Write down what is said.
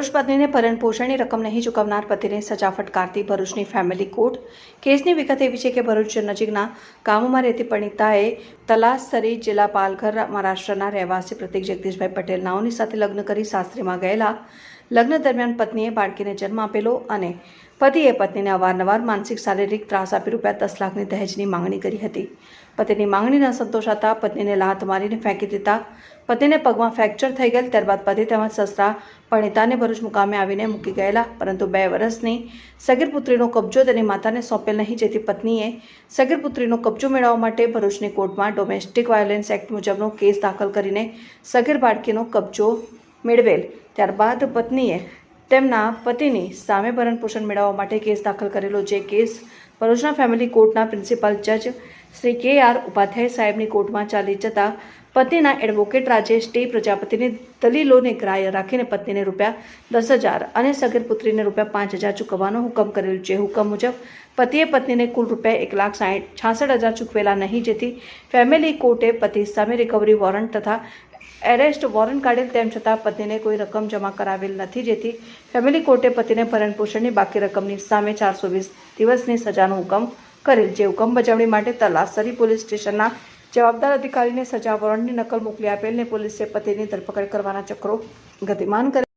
ભરૂચ પત્નીને ભરણ પોષણની રકમ નહીં ચૂકવનાર પતિને સજા ફટકારતી ભરૂચની ફેમિલી કોર્ટ. કેસની વિગત એવી છે કે ભરૂચ નજીકના ગામોમાં રહેતી પરિણીતાએ તલાસરી જિલ્લા પાલઘર મહારાષ્ટ્રના રહેવાસી પ્રતિક જગદીશભાઈ પટેલ નાઓની સાથે લગ્ન કરી સાસરીમાં ગયેલા. લગ્ન દરમિયાન પત્નીએ બાળકીને જન્મ આપેલો અને પતિએ પત્નીને અવારનવાર માનસિક શારીરિક ત્રાસ આપી રૂપિયા દસ લાખની દહેજની માંગણી કરી હતી. પતિની માંગણી ન સંતોષાતા પત્નીને લાત મારીને ફેંકી દીધા. પતિને પગમાં ફ્રેક્ચર થઈ ગયેલ, ત્યારબાદ પતિ તેમજ સસરા પરિણીતાને ભરૂચ મુકામે આવીને મૂકી ગયેલા. પરંતુ બે વર્ષની સગીર પુત્રીનો કબજો તેની માતાને સોંપેલ નહીં. જેથી પત્નીએ સગીર પુત્રીનો કબજો મેળવવા માટે ભરૂચની કોર્ટમાં ડોમેસ્ટિક વાયોલન્સ એક્ટ મુજબનો કેસ દાખલ કરીને સગીર બાળકીનો કબજો મેળવેલ. ત્યારબાદ પત્નીએ તેમના પતિની સામે ભરણ પોષણ મેળવવા માટે કેસ દાખલ કરેલો જે કેસ ભરૂચના ફેમિલી કોર્ટના પ્રિન્સિપાલ જજ શ્રી કે આર ઉપાધ્યાય સાહેબની કોર્ટમાં ચાલી જતા પતિના એડવોકેટ રાજેશ ટી પ્રજાપતિની દલીલોને ગ્રાહ્ય રાખીને પત્નીને રૂપિયા દસ હજાર અને સગીર પુત્રીને રૂપિયા પાંચ હજાર ચૂકવવાનો હુકમ કરેલ છે. હુકમ મુજબ પતિએ પત્નીને કુલ રૂપિયા એક લાખ સાઠ છાસઠ હજાર ચૂકવેલા નહીં, જેથી ફેમિલી કોર્ટે પતિ સામે રિકવરી વોરંટ તથા એરેસ્ટ વોરંટ કાઢેલ તેમ છતાં પત્નીને કોઈ રકમ જમા કરાવેલ નથી, જેથી ફેમિલી કોર્ટે પતિને ભરણપોષણની બાકી રકમની સામે ચારસો વીસ દિવસની સજાનો હુકમ કરેલ જે હુકમ બજાવણી માટે તલાસરી પોલીસ સ્ટેશનના જવાબદાર અધિકારીને સજા વોરંટની નકલ મોકલી આપેલ ને પોલીસે પતિની ધરપકડ કરવાના ચક્રો ગતિમાન કરે